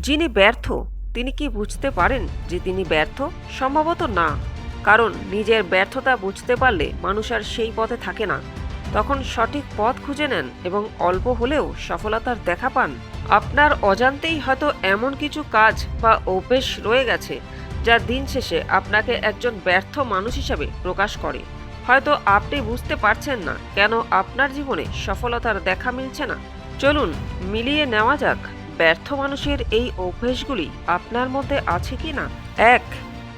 যিনি ব্যর্থ, তিনি কি বুঝতে পারেন যে তিনি ব্যর্থ? সম্ভবত না। কারণ নিজের ব্যর্থতা বুঝতে পারলে মানুষ আর সেই পথে থাকে না। তখন সঠিক পথ খুঁজে নেন এবং অল্প হলেও সফলতার দেখা পান। আপনার অজান্তেই হয়তো এমন কিছু কাজ বা অভ্যেস রয়ে গেছে, যা দিন শেষে আপনাকে একজন ব্যর্থ মানুষ হিসাবে প্রকাশ করে। হয়তো আপনি বুঝতে পারছেন না কেন আপনার জীবনে সফলতার দেখা মিলছে না। চলুন মিলিয়ে নেওয়া যাক। ব্যর্থ মানুষের এই অভ্যেসগুলি আপনার মধ্যে আছে কি না? এক,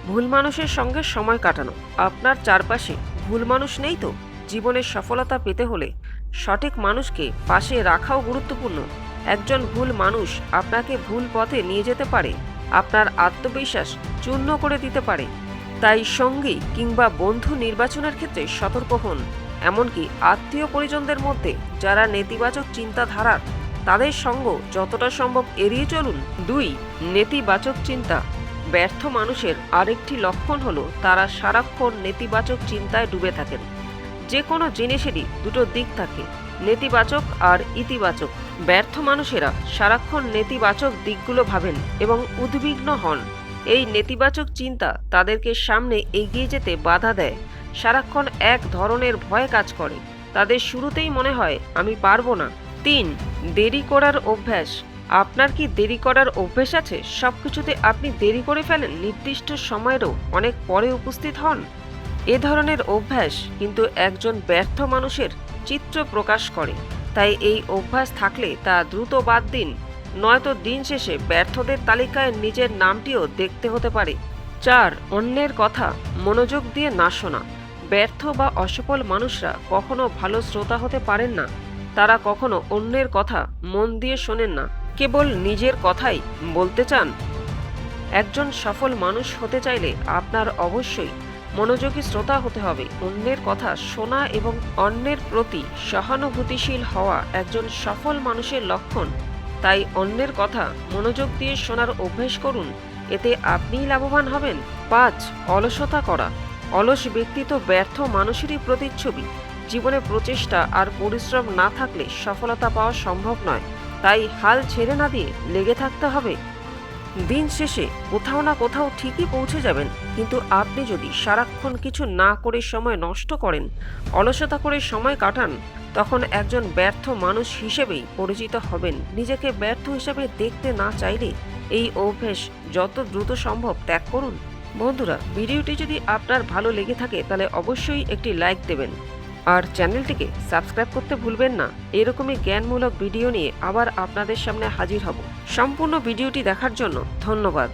ভুল মানুষের সঙ্গে সময় কাটানো। আপনার চারপাশে ভুল মানুষ নেই তো? জীবনের সফলতা পেতে হলে সঠিক মানুষকে পাশে রাখাও গুরুত্বপূর্ণ। একজন ভুল মানুষ আপনাকে ভুল পথে নিয়ে যেতে পারে। আপনার আত্মবিশ্বাস চূর্ণ করে দিতে পারে। তাই সঙ্গী কিংবা বন্ধু নির্বাচনের ক্ষেত্রে সতর্ক হন। এমনকি আত্মীয় পরিজনদের মধ্যে যারা নেতিবাচক চিন্তাধারার তাদের সঙ্গ যতটা সম্ভব এড়িয়ে চলুন। দুই, নেতিবাচক চিন্তা। ব্যর্থ মানুষের আরেকটি লক্ষণ হলো তারা সারাক্ষণ নেতিবাচক চিন্তায় ডুবে থাকেন। যে কোনো জিনিসেরই দুটো দিক থাকে, নেতিবাচক আর ইতিবাচক। ব্যর্থ মানুষেরা সারাক্ষণ নেতিবাচক দিকগুলো ভাবেন এবং উদ্বিগ্ন হন। এই নেতিবাচক চিন্তা তাদেরকে সামনে এগিয়ে যেতে বাধা দেয়। সারাক্ষণ এক ধরনের ভয় কাজ করে। তাদের শুরুতেই মনে হয়, আমি পারব না। তিন, দেরি করার অভ্যাস। আপনার কি দেরি করার অভ্যেস আছে? সব কিছুতে আপনি দেরি করে ফেলেন, নির্দিষ্ট সময়েরও অনেক পরে উপস্থিত হন। এ ধরনের অভ্যাস কিন্তু একজন ব্যর্থ মানুষের চিত্র প্রকাশ করে। তাই এই অভ্যাস থাকলে তা দ্রুত বাদ দিন। নয়তো দিন শেষে ব্যর্থদের তালিকায় নিজের নামটিও দেখতে হতে পারে। চার, অন্যের কথা মনোযোগ দিয়ে না শোনা। ব্যর্থ বা অসফল মানুষরা কখনো ভালো শ্রোতা হতে পারেন না। তারা কখনো অন্যের কথা মন দিয়ে শোনেন না। কেবল নিজের কথাই বলতে চান। একজন সফল মানুষ হতে চাইলে আপনার অবশ্যই মনোযোগী শ্রোতা হতে হবে। অন্যের কথা শোনা এবং অন্যের প্রতি সহানুভূতিশীল হওয়া একজন সফল মানুষের লক্ষণ। তাই অন্যের কথা মনোযোগ দিয়ে শোনার অভ্যেস করুন। এতে আপনিই লাভবান হবেন। পাঁচ, অলসতা করা। অলস ব্যক্তি তো ব্যর্থ মানুষেরই প্রতিচ্ছবি। জীবনে প্রচেষ্টা আর পরিশ্রম না থাকলে সফলতা পাওয়া সম্ভব নয়। তাই হাল ছেড়ে না দিয়ে লেগে থাকতে হবে। দিন শেষে কোথাও না কোথাও ঠিকই পৌঁছে যাবেন, কিন্তু আপনি যদি সারাক্ষণ কিছু না করে সময় নষ্ট করেন, অলসতা করে সময় কাটান, তখন একজন ব্যর্থ মানুষ হিসেবেই পরিচিত হবেন। নিজেকে ব্যর্থ হিসেবে দেখতে না চাইলে এই অভ্যেস যত দ্রুত সম্ভব ত্যাগ করুন। বন্ধুরা, ভিডিওটি যদি আপনার ভালো লেগে থাকে, তাহলে অবশ্যই একটি লাইক দেবেন। আর চ্যানেলটিকে সাবস্ক্রাইব করতে ভুলবেন না। এরকমই জ্ঞানমূলক ভিডিও নিয়ে আবার আপনাদের সামনে হাজির হব। সম্পূর্ণ ভিডিওটি দেখার জন্য ধন্যবাদ।